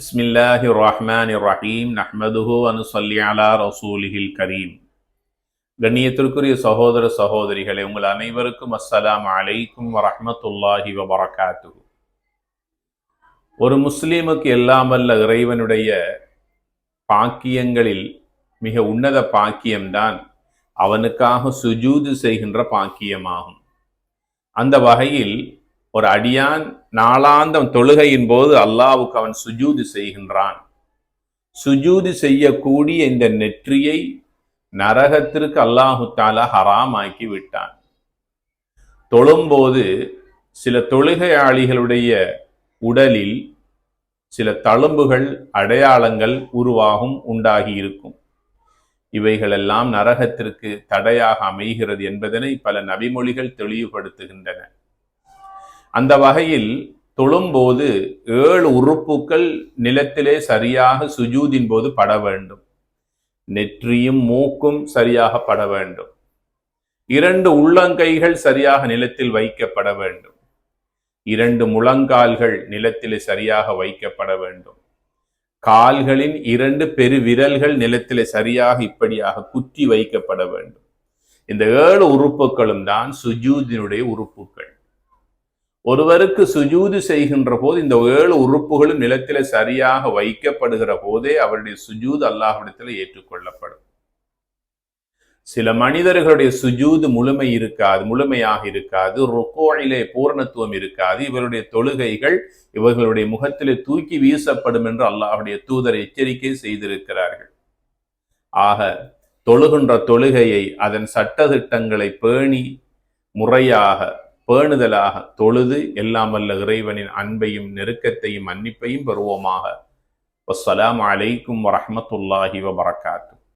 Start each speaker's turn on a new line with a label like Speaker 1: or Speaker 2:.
Speaker 1: بسم الله الرحمن الرحيم نحمده ونصلي على رسوله الكريم கண்ணியத்திற்குரிய சகோதர சகோதரிகளே உங்கள் அனைவருக்கும் அஸ்ஸலாம் அலைக்கும் வரஹ்மத்துல்லாஹி வபரகாத்து ஒரு முஸ்லீமுக்கு எல்லாம் வல்ல இறைவனுடைய பாக்கியங்களில் மிக உன்னத பாக்கியம்தான் அவனுக்காக சுஜூது செய்கின்ற பாக்கியமாகும் அந்த வகையில் ஒரு அடியான் நாளாந்தம் தொழுகையின் போது அல்லாவுக்கு அவன் சுஜூதி செய்கின்றான். சுஜூதி செய்யக்கூடிய இந்த நெற்றியை நரகத்திற்கு அல்லாஹு தாலா ஹராமாக்கி விட்டான். தொழும்போது சில தொழுகையாளிகளுடைய உடலில் சில தழும்புகள் அடையாளங்கள் உருவாகும் உண்டாகி இருக்கும். இவைகளெல்லாம் நரகத்திற்கு தடையாக அமைகிறது என்பதனை பல நபிமொழிகள் தெளிவுபடுத்துகின்றன. அந்த வகையில் தொழும்போது ஏழு உறுப்புக்கள் நிலத்திலே சரியாக சுஜூதின் போது பட வேண்டும். நெற்றியும் மூக்கும் சரியாக பட வேண்டும். இரண்டு உள்ளங்கைகள் சரியாக நிலத்தில் வைக்கப்பட வேண்டும். இரண்டு முழங்கால்கள் நிலத்திலே சரியாக வைக்கப்பட வேண்டும். கால்களின் இரண்டு பெருவிரல்கள் நிலத்திலே சரியாக இப்படியாக குத்தி வைக்கப்பட வேண்டும். இந்த ஏழு உறுப்புகளும் தான் சுஜூதினுடைய உறுப்புகள். ஒருவருக்கு சுஜூது செய்கின்ற போது இந்த ஏழு உறுப்புகளும் நிலத்தில சரியாக வைக்கப்படுகிற போதே அவருடைய சுஜூது அல்லாஹிடத்தில் ஏற்றுக்கொள்ளப்படும். சில மனிதர்களுடைய சுஜூது முழுமை இருக்காது முழுமையாக இருக்காது ருக்கோழிலே பூரணத்துவம் இருக்காது இவருடைய தொழுகைகள் இவர்களுடைய முகத்திலே தூக்கி வீசப்படும் என்று அல்லாஹுடைய தூதர் எச்சரிக்கை செய்திருக்கிறார்கள். ஆக தொழுகின்ற தொழுகையை அதன் சட்டத்திட்டங்களை பேணி முறையாக பேணுதலாக தொழுது எல்லாம் வல்ல இறைவனின் அன்பையும் நெருக்கத்தையும் மன்னிப்பையும் பெறுவோமாக. வஸ்ஸலாம் அலைக்கும் வரமத்துல்லாஹி வபரகாத்து.